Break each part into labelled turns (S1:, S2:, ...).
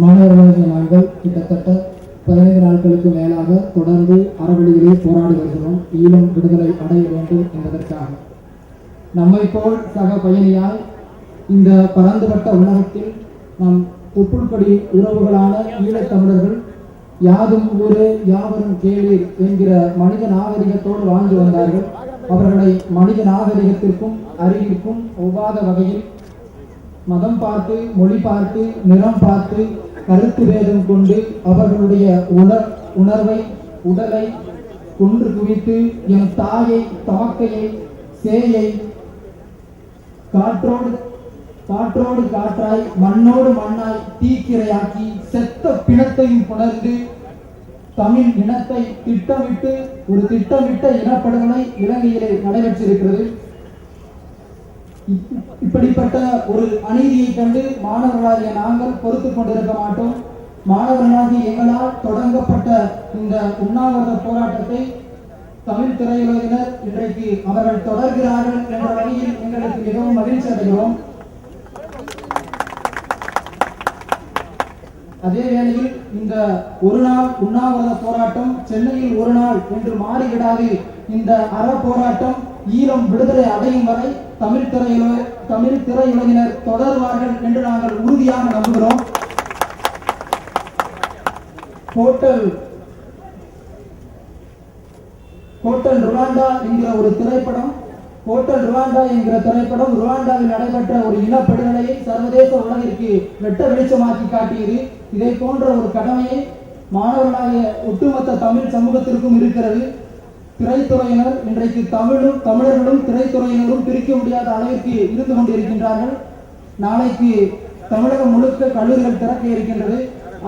S1: மாணவர்களாகிய நாங்கள் கிட்டத்தட்ட பதினைந்து நாட்களுக்கு மேலாக தொடர்ந்து அறவழியிலே போராடி வருகிறோம். ஈழம் விடுதலை அடைய வேண்டும் என்பதற்காக. நம்மை போல் சக பயணியால் இந்த பரந்துபட்ட உலகத்தில் நம் தொப்புள்படி உறவுகளான ஈழத்தமிழர்கள் யாதும் ஊரே யாவரும் கேளீர் என்கிற மனித நாகரிகத்தோடு வாழ்ந்து வந்தார்கள். அவர்களை மனித நாகரிகத்திற்கும் அறிவிற்கும் ஒவ்வாத வகையில் மதம் பார்த்து மொழி பார்த்து நிறம் பார்த்து கருத்து வேதம் கொண்டு அவர்களுடைய உணர் உணர்வை உடலை கொன்று குவித்து என் தாயை தாக்கையை சேயை காற்றோடு காற்றோடு காற்றாய் மண்ணோடு மண்ணாய் தீக்கிரையாக்கி செத்த பிணத்தையும் புணர்ந்து தமிழ் இனத்தை திட்டமிட்டு ஒரு திட்டமிட்ட இனப்படுகொலை இலங்கையிலே நடைபெற்றிருக்கிறது. இப்படிப்பட்ட ஒரு அநீதியை கண்டு மாணவர்களாகிய நாங்கள் பொறுத்துக் கொண்டிருக்க மாட்டோம். மாணவர்களாகிய எங்களால் தொடங்கப்பட்ட இந்த உண்ணாவிரத போராட்டத்தை தமிழ் திரையுலகினர் இன்றைக்கு அவர்கள் தொடர்கிறார்கள் என்ற வகையில் எங்களுக்கு மிகவும் மகிழ்ச்சி அடைகிறோம். அதே வேளையில் இந்த ஒரு நாள் உண்ணாவிரத போராட்டம் சென்னையில் ஒரு நாள் என்று மாறிவிடாது. இந்த அற போராட்டம் ஈழம் விடுதலை அடையும் வரை தமிழ் திரையுல தமிழ் திரையுலகினர் தொடர்வார்கள் என்று நாங்கள் உறுதியாக நம்புகிறோம். ஹோட்டல் ஹோட்டல் ருவாண்டா என்கிற ஒரு திரைப்படம் ஹோட்டல் ருவாண்டா என்கிற திரைப்படம் ருவாண்டாவில் நடைபெற்ற ஒரு இனப்படுகொலையை சர்வதேச உலகிற்கு வெட்ட வெளிச்சமாக்கி காட்டியது. இதை போன்ற ஒரு கடமையை மாணவர்களாகிய ஒட்டுமொத்த தமிழ் சமூகத்திற்கும் இருக்கிறது. திரைத்துறையினர் இன்றைக்கு தமிழும் தமிழர்களும் திரைத்துறையினரும் பிரிக்க முடியாத அளவிற்கு இருந்து கொண்டிருக்கின்றார்கள். நாளைக்கு தமிழகம் முழுக்க கல்லூரிகள் திறக்க இருக்கின்றது.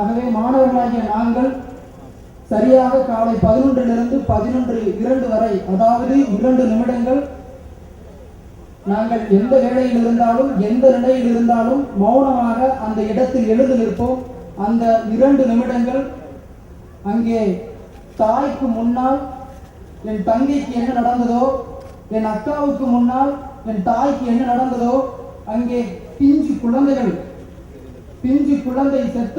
S1: ஆகவே மாணவர்களாகிய நாங்கள் சரியாக காலை பதினொன்றிலிருந்து பதினொன்று இரண்டு வரை அதாவது இரண்டு நிமிடங்கள் நாங்கள் எந்த வேலையில் இருந்தாலும் எந்த நிலையில் இருந்தாலும் மௌனமாக அந்த இடத்தில் எழுந்து நிற்போம். அந்த இரண்டு நிமிடங்கள் அங்கே தாய்க்கு முன்னால் என் தங்கைக்கு என்ன நடந்ததோ என் அக்காவுக்கு முன்னால் என் தாய்க்கு என்ன நடந்ததோ அங்கே பிஞ்சு குழந்தைகள் பிஞ்சு குழந்தை செத்த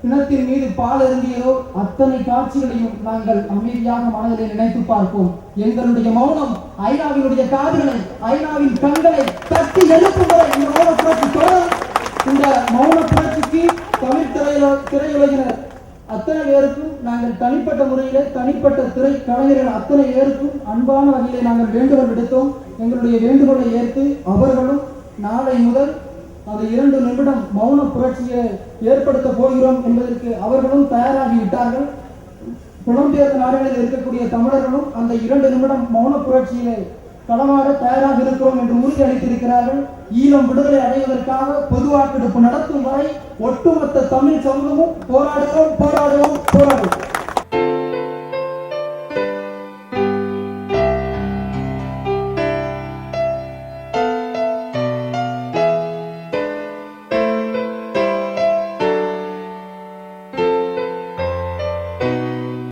S1: பிணத்தின் மீது பால் இருந்தியதோ அத்தனை காட்சிகளையும் நாங்கள் அமைதியாக மனதிலே நினைத்து பார்ப்போம். எங்களுடைய மௌனம் ஐநாவினுடைய காதுகளை ஐநாவின் கண்களை தட்டி எழுப்பும் வரை இந்த மௌன புரட்சி தொடரும். இந்த மௌன புரட்சிக்கு தமிழ் திரையுல திரையுலகினர் அத்தனை பேருக்கும் நாங்கள் தனிப்பட்ட முறையிலே தனிப்பட்ட துறை கலைஞர்கள் அத்தனை பேருக்கும் அன்பான வகையிலே நாங்கள் வேண்டுகோள் விடுத்தோம். எங்களுடைய வேண்டுகோளை ஏற்று அவர்களும் நாளை முதல் அந்த இரண்டு நிமிடம் மௌன புரட்சியை ஏற்படுத்த போகிறோம் என்பதற்கு அவர்களும் தயாராகிவிட்டார்கள் புலம்பெயர்ந்த நாடுகளில் இருக்கக்கூடிய தமிழர்களும் அந்த இரண்டு நிமிடம் மௌன புரட்சியை களமாட தயாராக இருக்கிறோம் என்று உறுதி அளித்திருக்கிறார்கள். ஈழம் விடுதலை அடைவதற்காக பொது வாக்கெடுப்பு நடத்தும் வரை ஒட்டுமொத்த தமிழ் சமூகமும் போராடுவோம் போராடுவோம் போராடுவோம்.